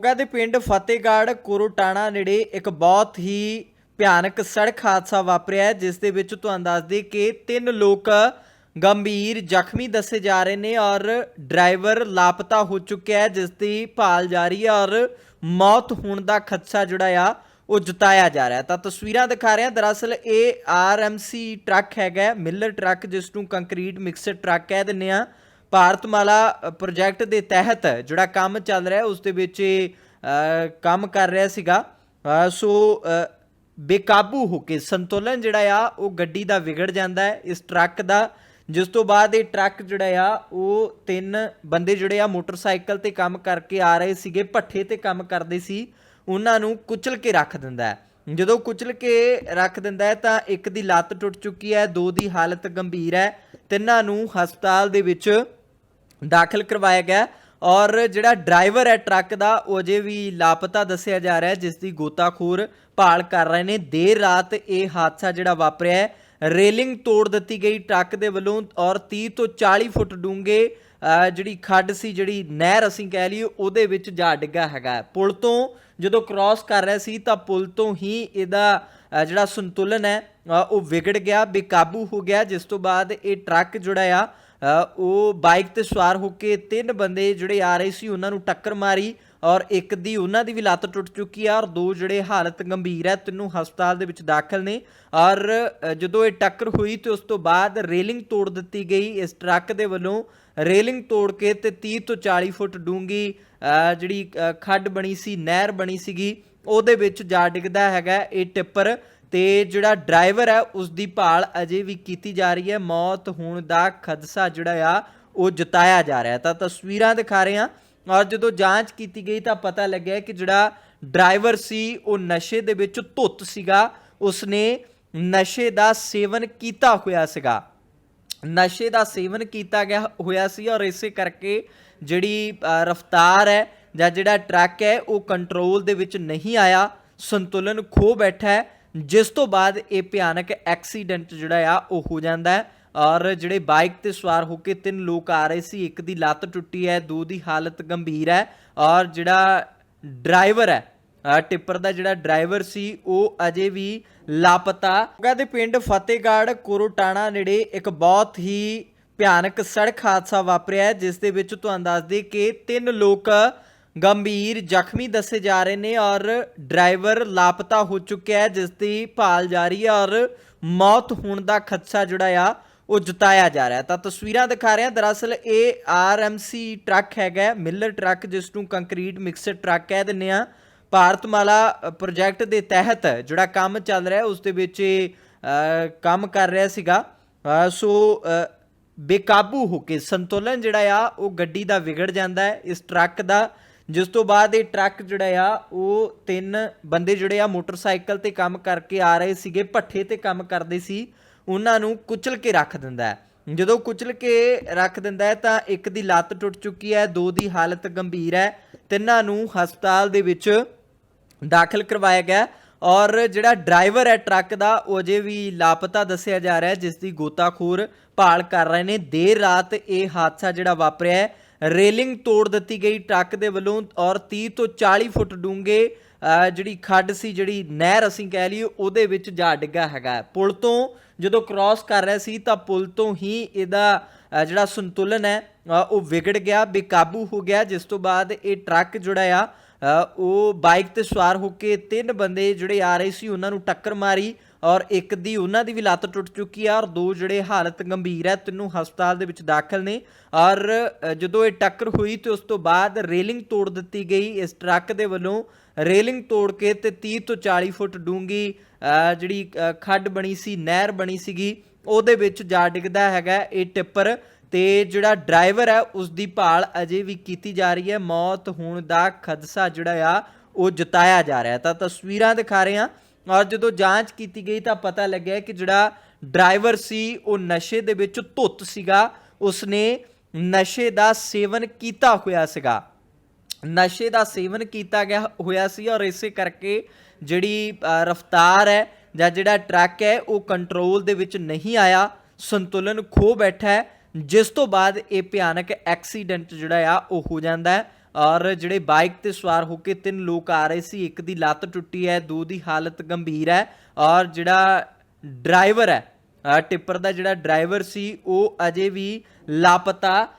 ਮੋਗਾ ਦੇ ਪਿੰਡ ਫਤਿਹਗੜ੍ਹ ਕੋਰੋਟਾਣਾ ਨੇੜੇ ਇੱਕ ਬਹੁਤ ਹੀ ਭਿਆਨਕ ਸੜਕ ਹਾਦਸਾ ਵਾਪਰਿਆ ਹੈ, ਜਿਸ ਦੇ ਵਿੱਚ ਤੁਹਾਨੂੰ ਦੱਸ ਦੇ ਕਿ ਤਿੰਨ ਲੋਕ ਗੰਭੀਰ ਜ਼ਖਮੀ ਦੱਸੇ ਜਾ ਰਹੇ ਨੇ ਔਰ ਡਰਾਈਵਰ ਲਾਪਤਾ ਹੋ ਚੁੱਕਿਆ ਹੈ ਜਿਸ ਦੀ ਭਾਲ ਜਾਰੀ ਹੈ ਔਰ ਮੌਤ ਹੋਣ ਦਾ ਖਦਸ਼ਾ ਜਿਹੜਾ ਆ ਉਹ ਜਤਾਇਆ ਜਾ ਰਿਹਾ ਤਾਂ ਤਸਵੀਰਾਂ ਦਿਖਾ ਰਹੇ ਹਾਂ। ਦਰਅਸਲ ਇਹ ਆਰਐਮਸੀ ਟਰੱਕ ਹੈਗਾ ਮਿਲਰ ਟਰੱਕ ਜਿਸ ਨੂੰ ਕੰਕਰੀਟ ਮਿਕਸਰ ਟਰੱਕ ਕਹਿ ਦਿੰਦੇ ਆ ਭਾਰਤਮਾਲਾ ਪ੍ਰੋਜੈਕਟ ਦੇ ਤਹਿਤ ਜਿਹੜਾ ਕੰਮ ਚੱਲ ਰਿਹਾ, ਉਸ ਦੇ ਵਿੱਚ ਇਹ ਕੰਮ ਕਰ ਰਿਹਾ ਸੀਗਾ। ਸੋ ਬੇਕਾਬੂ ਹੋ ਕੇ ਸੰਤੁਲਨ ਜਿਹੜਾ ਆ, ਉਹ ਗੱਡੀ ਦਾ ਵਿਗੜ ਜਾਂਦਾ ਹੈ। ਇਸ ਟਰੱਕ ਦਾ, ਜਿਸ ਤੋਂ ਬਾਅਦ ਇਹ ਟਰੱਕ ਜਿਹੜਾ ਆ, ਉਹ ਤਿੰਨ ਬੰਦੇ ਜਿਹੜੇ ਆ, ਮੋਟਰਸਾਈਕਲ ਤੇ ਕੰਮ ਕਰਕੇ ਆ ਰਹੇ ਸੀਗੇ, ਭੱਠੇ ਤੇ ਕੰਮ ਕਰਦੇ ਸੀ। ਉਹਨਾਂ ਨੂੰ ਕੁਚਲ ਕੇ ਰੱਖ ਦਿੰਦਾ ਹੈ। ਜਦੋਂ ਕੁਚਲ ਕੇ ਰੱਖ ਦਿੰਦਾ ਹੈ, ਤਾਂ ਇੱਕ ਦੀ ਲੱਤ ਟੁੱਟ ਚੁੱਕੀ ਹੈ, ਦੋ ਦੀ ਹਾਲਤ ਗੰਭੀਰ ਹੈ। ਤਿੰਨਾਂ ਨੂੰ ਹਸਪਤਾਲ ਦੇ ਵਿੱਚ ਦਾਖਲ ਕਰਵਾਇਆ ਗਿਆ ਔਰ ਜਿਹੜਾ ਡਰਾਈਵਰ ਹੈ ਟਰੱਕ ਦਾ, ਉਹ ਅਜੇ ਵੀ ਲਾਪਤਾ ਦੱਸਿਆ ਜਾ ਰਿਹਾ ਜਿਸ ਦੀ ਗੋਤਾਖੋਰ ਭਾਲ ਕਰ ਰਹੇ ਨੇ। ਦੇਰ ਰਾਤ ਇਹ ਹਾਦਸਾ ਜਿਹੜਾ ਵਾਪਰਿਆ ਹੈ, ਰੇਲਿੰਗ ਤੋੜ ਦਿੱਤੀ ਗਈ ਟਰੱਕ ਦੇ ਵੱਲੋਂ ਔਰ 30 ਤੋਂ 40 ਫੁੱਟ ਡੂੰਘੇ ਜਿਹੜੀ ਖੱਡ ਸੀ, ਜਿਹੜੀ ਨਹਿਰ ਅਸੀਂ ਕਹਿ ਲਈਏ, ਉਹਦੇ ਵਿੱਚ ਜਾ ਡਿੱਗਾ ਹੈਗਾ ਪੁਲ ਤੋਂ ਜਦੋਂ ਕ੍ਰਾਸ ਕਰ ਰਿਹਾ ਸੀ, ਤਾਂ ਪੁਲ ਤੋਂ ਹੀ ਇਹਦਾ ਜਿਹੜਾ ਸੰਤੁਲਨ ਹੈ ਉਹ ਵਿਗੜ ਗਿਆ, ਬੇਕਾਬੂ ਹੋ ਗਿਆ, ਜਿਸ ਤੋਂ ਬਾਅਦ ਇਹ ਟਰੱਕ ਜਿਹੜਾ ਆ ਉਹ ਬਾਈਕ ਤੇ ਸਵਾਰ ਹੋ ਕੇ ਤਿੰਨ ਬੰਦੇ ਜਿਹੜੇ ਆ ਰਹੇ ਸੀ, ਉਹਨਾਂ ਨੂੰ ਟੱਕਰ ਮਾਰੀ ਔਰ ਇੱਕ ਦੀ ਉਹਨਾਂ ਦੀ ਵੀ ਲੱਤ ਟੁੱਟ ਚੁੱਕੀ ਆ ਔਰ ਦੋ ਜਿਹੜੇ ਹਾਲਤ ਗੰਭੀਰ ਹੈ ਤਿੰਨੋਂ ਹਸਪਤਾਲ ਦੇ ਵਿੱਚ ਦਾਖਲ ਨੇ ਔਰ ਜਦੋਂ ਇਹ ਟੱਕਰ ਹੋਈ ਤੇ ਉਸ ਤੋਂ ਬਾਅਦ ਰੇਲਿੰਗ ਤੋੜ ਦਿੱਤੀ ਗਈ, ਇਸ ਟਰੱਕ ਦੇ ਵੱਲੋਂ ਰੇਲਿੰਗ ਤੋੜ ਕੇ ਤੇ 30 ਤੋਂ 40 ਫੁੱਟ ਡੂੰਗੀ ਜਿਹੜੀ ਖੱਡ ਬਣੀ ਸੀ, ਨਹਿਰ ਬਣੀ ਸੀਗੀ, ਉਹਦੇ ਵਿੱਚ ਜਾ ਡਿੱਗਦਾ ਹੈਗਾ, ਇਹ ਟਿੱਪਰ ਤੇ ਜਿਹੜਾ ਡਰਾਈਵਰ ਹੈ ਉਸ ਦੀ ਭਾਲ ਅਜੇ ਵੀ ਕੀਤੀ ਜਾ ਰਹੀ ਹੈ। ਮੌਤ ਹੋਣ ਦਾ ਖਦਸ਼ਾ ਜਿਹੜਾ ਆ, ਉਹ ਜਤਾਇਆ ਜਾ ਰਿਹਾ ਤਾਂ ਤਸਵੀਰਾਂ ਦਿਖਾ ਰਹੇ ਹਾਂ। ਔਰ ਜਦੋਂ ਜਾਂਚ ਕੀਤੀ ਗਈ ਤਾਂ ਪਤਾ ਲੱਗਿਆ ਕਿ ਜਿਹੜਾ ਡਰਾਈਵਰ ਸੀ, ਉਹ ਨਸ਼ੇ ਦੇ ਵਿੱਚ ਧੁੱਤ ਸੀਗਾ। ਉਸਨੇ ਨਸ਼ੇ ਦਾ ਸੇਵਨ ਕੀਤਾ ਹੋਇਆ ਸੀਗਾ। ਨਸ਼ੇ ਦਾ ਸੇਵਨ ਕੀਤਾ ਗਿਆ ਹੋਇਆ ਸੀ ਔਰ ਇਸੇ ਕਰਕੇ ਜਿਹੜੀ ਰਫ਼ਤਾਰ ਹੈ ਜਾਂ ਜਿਹੜਾ ਟਰੱਕ ਹੈ, ਉਹ ਕੰਟਰੋਲ ਦੇ ਵਿੱਚ ਨਹੀਂ ਆਇਆ। ਸੰਤੁਲਨ ਖੋ ਬੈਠਾ ਹੈ। ਜਿਸ ਤੋਂ ਬਾਅਦ ਇਹ ਭਿਆਨਕ ਐਕਸੀਡੈਂਟ ਜਿਹੜਾ ਆ, ਉਹ ਹੋ ਜਾਂਦਾ ਹੈ। ਔਰ ਜਿਹੜੇ ਬਾਈਕ ਤੇ ਸਵਾਰ ਹੋ ਕੇ ਤਿੰਨ ਲੋਕ ਆ ਰਹੇ ਸੀ, ਇੱਕ ਦੀ ਲੱਤ ਟੁੱਟੀ ਹੈ, ਦੋ ਦੀ ਹਾਲਤ ਗੰਭੀਰ ਹੈ। ਔਰ ਜਿਹੜਾ ਡਰਾਈਵਰ ਹੈ ਟਿੱਪਰ ਦਾ ਜਿਹੜਾ ਡਰਾਈਵਰ ਸੀ, ਉਹ ਅਜੇ ਵੀ ਲਾਪਤਾ। ਮੋਗਾ ਦੇ ਪਿੰਡ ਫਤਿਹਗੜ੍ਹ, ਕੋਰੋਟਾਣਾ ਨੇੜੇ ਇੱਕ ਬਹੁਤ ਹੀ ਭਿਆਨਕ ਸੜਕ ਹਾਦਸਾ ਵਾਪਰਿਆ ਜਿਸ ਦੇ ਵਿੱਚ ਤੁਹਾਨੂੰ ਦੱਸ ਦੇ ਕਿ ਤਿੰਨ ਲੋਕ ਗੰਭੀਰ ਜ਼ਖਮੀ ਦੱਸੇ ਜਾ ਰਹੇ ਨੇ ਔਰ ਡਰਾਈਵਰ ਲਾਪਤਾ ਹੋ ਚੁੱਕਿਆ ਹੈ ਜਿਸ ਦੀ ਭਾਲ ਜਾਰੀ ਹੈ ਔਰ ਮੌਤ ਹੋਣ ਦਾ ਖਦਸ਼ਾ ਜਿਹੜਾ ਆ ਉਹ ਜਤਾਇਆ ਜਾ ਰਿਹਾ ਤਾਂ ਤਸਵੀਰਾਂ ਦਿਖਾ ਰਹੇ ਹਾਂ। ਦਰਅਸਲ ਇਹ ਆਰਐਮਸੀ ਟਰੱਕ ਹੈਗਾ ਹੈ, ਮਿਲਰ ਟਰੱਕ ਜਿਸ ਨੂੰ ਕੰਕਰੀਟ ਮਿਕਸਡ ਟਰੱਕ ਕਹਿ ਦਿੰਦੇ ਆ ਭਾਰਤਮਾਲਾ ਪ੍ਰੋਜੈਕਟ ਦੇ ਤਹਿਤ ਜਿਹੜਾ ਕੰਮ ਚੱਲ ਰਿਹਾ ਉਸ ਦੇ ਵਿੱਚ ਇਹ ਕੰਮ ਕਰ ਰਿਹਾ ਸੀਗਾ। ਸੋ ਬੇਕਾਬੂ ਹੋ ਕੇ ਸੰਤੁਲਨ ਜਿਹੜਾ ਆ ਉਹ ਗੱਡੀ ਦਾ ਵਿਗੜ ਜਾਂਦਾ ਹੈ। ਇਸ ਟਰੱਕ ਦਾ ਜਿਸ ਤੋਂ ਬਾਅਦ ਇਹ ਟਰੱਕ ਜਿਹੜਾ ਆ, ਉਹ ਤਿੰਨ ਬੰਦੇ ਜਿਹੜੇ ਆ ਮੋਟਰਸਾਈਕਲ ਤੇ ਕੰਮ ਕਰਕੇ ਆ ਰਹੇ ਸੀਗੇ, ਭੱਠੇ ਤੇ ਕੰਮ ਕਰਦੇ ਸੀ, ਉਹਨਾਂ ਨੂੰ ਕੁਚਲ ਕੇ ਰੱਖ ਦਿੰਦਾ ਹੈ। ਜਦੋਂ ਕੁਚਲ ਕੇ ਰੱਖ ਦਿੰਦਾ ਹੈ, ਤਾਂ ਇੱਕ ਦੀ ਲੱਤ ਟੁੱਟ ਚੁੱਕੀ ਹੈ, ਦੋ ਦੀ ਹਾਲਤ ਗੰਭੀਰ ਹੈ, ਤਿੰਨਾਂ ਨੂੰ ਹਸਪਤਾਲ ਦੇ ਵਿੱਚ ਦਾਖਲ ਕਰਵਾਇਆ ਗਿਆ ਔਰ ਜਿਹੜਾ ਡਰਾਈਵਰ ਹੈ ਟਰੱਕ ਦਾ, ਉਹ ਅਜੇ ਵੀ ਲਾਪਤਾ ਦੱਸਿਆ ਜਾ ਰਿਹਾ ਹੈ, ਜਿਸ ਦੀ ਗੋਤਾਖੋਰ ਭਾਲ ਕਰ ਰਹੇ ਨੇ। ਦੇਰ ਰਾਤ ਇਹ ਹਾਦਸਾ ਜਿਹੜਾ ਵਾਪਰਿਆ ਹੈ ਰੇਲਿੰਗ ਤੋੜ ਦਿੱਤੀ ਗਈ। ਟਰੱਕ ਦੇ ਵੱਲੋਂ ਔਰ 30 ਤੋਂ 40 ਫੁੱਟ ਡੂੰਘੇ ਜਿਹੜੀ ਖੱਡ ਸੀ, ਜਿਹੜੀ ਨਹਿਰ ਅਸੀਂ ਕਹਿ ਲਈਏ, ਉਹਦੇ ਵਿੱਚ ਜਾ ਡਿੱਗਾ ਹੈਗਾ ਪੁਲ ਤੋਂ ਜਦੋਂ ਕ੍ਰਾਸ ਕਰ ਰਿਹਾ ਸੀ, ਤਾਂ ਪੁਲ ਤੋਂ ਹੀ ਇਹਦਾ ਜਿਹੜਾ ਸੰਤੁਲਨ ਹੈ ਉਹ ਵਿਗੜ ਗਿਆ, ਬੇਕਾਬੂ ਹੋ ਗਿਆ। ਜਿਸ ਤੋਂ ਬਾਅਦ ਇਹ ਟਰੱਕ ਜਿਹੜਾ ਆ ਉਹ ਬਾਈਕ ਤੇ ਸਵਾਰ ਹੋ ਕੇ ਤਿੰਨ ਬੰਦੇ ਜਿਹੜੇ ਆ ਰਹੇ ਸੀ, ਉਹਨਾਂ ਨੂੰ ਟੱਕਰ ਮਾਰੀ। ਔਰ ਇੱਕ ਦੀ ਉਹਨਾਂ ਦੀ ਵੀ ਲੱਤ ਟੁੱਟ ਚੁੱਕੀ ਆ ਔਰ ਦੋ ਜਿਹੜੇ ਹਾਲਤ ਗੰਭੀਰ ਹੈ, ਤਿੰਨੋਂ ਹਸਪਤਾਲ ਦੇ ਵਿੱਚ ਦਾਖਲ ਨੇ। ਔਰ ਜਦੋਂ ਇਹ ਟੱਕਰ ਹੋਈ ਤੇ ਉਸ ਤੋਂ ਬਾਅਦ ਰੇਲਿੰਗ ਤੋੜ ਦਿੱਤੀ ਗਈ। ਇਸ ਟਰੱਕ ਦੇ ਵੱਲੋਂ ਰੇਲਿੰਗ ਤੋੜ ਕੇ ਤੇ 30 ਤੋਂ 40 ਫੁੱਟ ਡੂੰਗੀ ਜਿਹੜੀ ਖੱਡ ਬਣੀ ਸੀ, ਨਹਿਰ ਬਣੀ ਸੀਗੀ, ਉਹਦੇ ਵਿੱਚ ਜਾ ਡਿੱਗਦਾ ਹੈਗਾ ਇਹ ਟਿੱਪਰ ਤੇ ਜਿਹੜਾ ਡਰਾਈਵਰ ਹੈ ਉਸ ਦੀ ਭਾਲ ਅਜੇ ਵੀ ਕੀਤੀ ਜਾ ਰਹੀ ਹੈ। ਮੌਤ ਹੋਣ ਦਾ ਖਦਸ਼ਾ ਜਿਹੜਾ ਆ, ਉਹ ਜਤਾਇਆ ਜਾ ਰਿਹਾ ਤਾਂ ਤਸਵੀਰਾਂ ਦਿਖਾ ਰਹੇ ਹਾਂ। ਔਰ ਜਦੋਂ ਜਾਂਚ ਕੀਤੀ ਗਈ ਤਾਂ ਪਤਾ ਲੱਗਿਆ ਕਿ ਜਿਹੜਾ ਡਰਾਈਵਰ ਸੀ, ਉਹ ਨਸ਼ੇ ਦੇ ਵਿੱਚ ਧੁੱਤ ਸੀਗਾ। ਉਸਨੇ ਨਸ਼ੇ ਦਾ ਸੇਵਨ ਕੀਤਾ ਹੋਇਆ ਸੀਗਾ। ਨਸ਼ੇ ਦਾ ਸੇਵਨ ਕੀਤਾ ਗਿਆ ਹੋਇਆ ਸੀ ਔਰ ਇਸੇ ਕਰਕੇ ਜਿਹੜੀ ਰਫ਼ਤਾਰ ਹੈ ਜਾਂ ਜਿਹੜਾ ਟਰੱਕ ਹੈ, ਉਹ ਕੰਟਰੋਲ ਦੇ ਵਿੱਚ ਨਹੀਂ ਆਇਆ। ਸੰਤੁਲਨ ਖੋ ਬੈਠਾ ਹੈ, ਜਿਸ ਤੋਂ ਬਾਅਦ ਇਹ ਭਿਆਨਕ ਐਕਸੀਡੈਂਟ ਜਿਹੜਾ ਆ, ਉਹ ਹੋ ਜਾਂਦਾ ਹੈ। ਔਰ ਜਿਹੜੇ ਬਾਈਕ ਤੇ ਸਵਾਰ ਹੋ ਕੇ ਤਿੰਨ ਲੋਕ ਆ ਰਹੇ ਸੀ, ਇੱਕ ਦੀ ਲੱਤ ਟੁੱਟੀ ਹੈ, ਦੋ ਦੀ ਹਾਲਤ ਗੰਭੀਰ ਹੈ ਔਰ ਜਿਹੜਾ ਡਰਾਈਵਰ ਹੈ ਟਿੱਪਰ ਦਾ ਜਿਹੜਾ ਡਰਾਈਵਰ ਸੀ, ਉਹ ਅਜੇ ਵੀ ਲਾਪਤਾ